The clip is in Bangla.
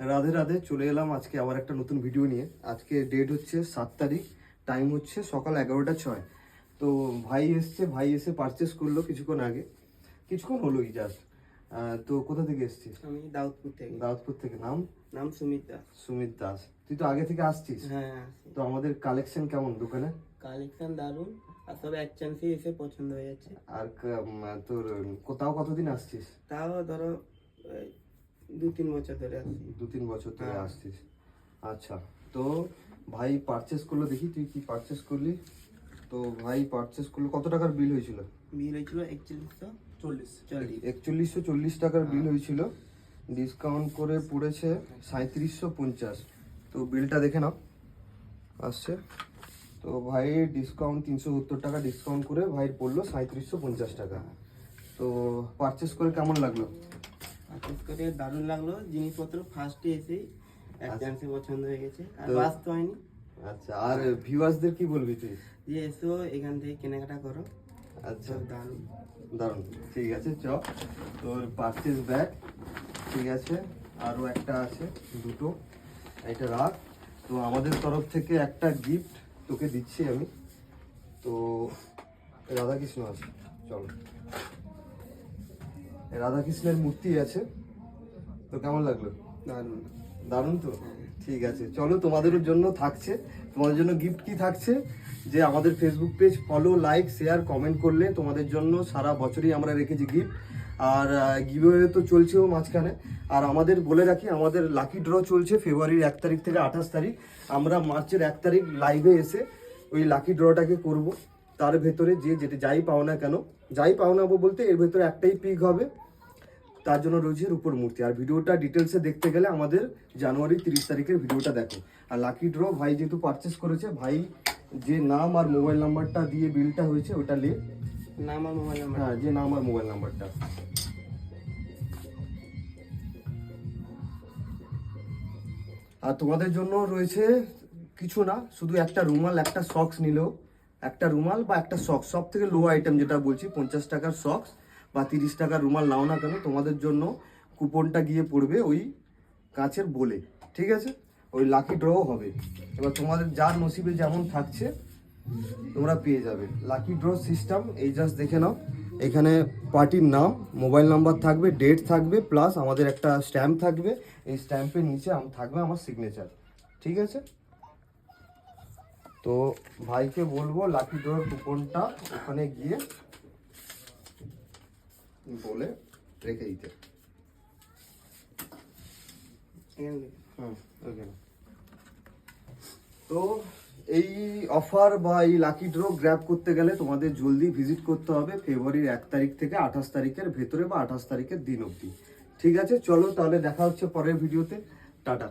রাধে রাধে চলে এলাম আজকে আবার একটা নতুন ভিডিও নিয়ে। আজকে ডেট হচ্ছে সাত তারিখ টাইম হচ্ছে সকাল এগারোটা ছয়। তো ভাই এসছে ভাই এসে পারচেস করল কিছুক্ষণ আগে। কিছুক্ষণ হলোই জাস্ট তো কোথা থেকে এসছিস? আমি দাউদপুর থেকে। দাউদপুর থেকে। নাম? নাম সুমিত দাস। সুমিত দাস। তুই তো আগে থেকে আসছিস। হ্যাঁ তো আমাদের কালেকশন কেমন দোকানে? কালেকশন দারুণ আর সব এক চান্সে এসে পছন্দ হয়ে যাচ্ছে আর তোর কোথাও কতদিন আসছিস? তাও ধরো দু তিন বছর ধরে আসছি দু তিন বছর ধরে হ্যাঁ। আসছিস। আচ্ছা তো ভাই পারচেস করল দেখি তুই কি পারচেস করলি? তো ভাই পারচেস করল কত টাকার বিল হয়েছিল? বিল হয়েছিল একচল্লিশশো চল্লিশ। চল্লিশ একচল্লিশশো চল্লিশ টাকার বিল হয়েছিল। ডিসকাউন্ট করে পড়েছে সাঁত্রিশশো পঞ্চাশ। তো বিলটা দেখে নাও। আসছে। তো ভাই ডিসকাউন্ট তিনশো সত্তর টাকা ডিসকাউন্ট করে ভাই পড়ল সাঁত্রিশশো পঞ্চাশ টাকা। তো পারচেস করে কেমন লাগল? পারচেস করে দারুণ লাগল। জিনিসপত্র ফার্স্টে এসে এক আচ্ছা। চান্সে পছন্দ হয়ে গেছে। আর তো- বাস তো হয়নি। আচ্ছা আর ভিউয়ার্সদের কি বলবি তুই? যে এসো এখান থেকে কেনাকাটা করো। আচ্ছা। দারুণ। দারুণ। ঠিক আছে চ। তোর পারচেস ব্যাগ ঠিক আছে। আরও একটা আছে দুটো। এটা রাখ। তো আমাদের তরফ থেকে একটা গিফট তোকে দিচ্ছি আমি। তো রাধাকৃষ্ণ আছে। চলো। রাধাকৃষ্ণের মূর্তি আছে। তো কেমন লাগল? দারুণ। দারুণ তো? ঠিক আছে চলো তোমাদের জন্য থাকছে। তোমাদের জন্য গিফট কি থাকছে? যে আমাদের Facebook page follow like share comment করলে তোমাদের জন্য সারা বছরই আমরা রেখেছি গিফট আর গিভওয়ে তো চলছেও মাঝখানে। আর আমাদের বলে রাখি আমাদের লাকি ড্র চলছে ফেব্রুয়ারির এক তারিখ থেকে আঠাশ তারিখ। আমরা মার্চের এক তারিখ লাইভে এসে ওই লাকি ড্রটাকে করব। তার ভেতরে যে যেটা যাই পাও না কেন যাই পাও না বলতে এর ভেতরে একটাই পিক হবে তার জন্য রয়েছে রূপোর মূর্তি। আর ভিডিওটা ডিটেলসে দেখতে গেলে আমাদের জানুয়ারি তিরিশ তারিখের ভিডিওটা দেখো। আর লাকি ড্র ভাই যেহেতু পারচেস করেছে ভাই যে নাম আর মোবাইল নাম্বারটা দিয়ে বিলটা হয়েছে ওটা লে। নাম আর মোবাইল নাম্বার হ্যাঁ যে নাম আর মোবাইল নাম্বারটা আর তোমাদের জন্য রয়েছে কিছু না শুধু একটা রুমাল একটা সক্স নিলেও। একটা রুমাল বা একটা সক্স সব থেকে লো আইটেম যেটা বলছি, পঞ্চাশ টাকার সক্স বা তিরিশ টাকার রুমাল, নাও না কেন, তোমাদের জন্য কুপনটা গিয়ে পড়বে ওই কাছের বলে, ঠিক আছে? ওই লাকি ড্র হবে। এবার তোমাদের যার নসিবে যেমন থাকছে, তোমরা পেয়ে যাবে। লাকি ড্র সিস্টেম এই জাস্ট দেখে নাও। এখানে পার্টির নাম মোবাইল নাম্বার থাকবে ডেট থাকবে প্লাস আমাদের একটা স্ট্যাম্প থাকবে। এই স্ট্যাম্পের নিচে থাকবে আমার সিগনেচার ঠিক আছে? তো ভাইকে বলব লাকি ড্রর কুপনটা ওখানে গিয়ে বলে রেখে দিতে। তো এই অফার বা এই লাকি ড্র গ্র্যাব করতে গেলে তোমাদের জলদি ভিজিট করতে হবে ফেব্রুয়ারির এক তারিখ থেকে আঠাশ তারিখের ভেতরে বা আঠাশ তারিখের দিন অবধি। ঠিক আছে চলো তাহলে দেখা হচ্ছে পরের ভিডিওতে। টাটা।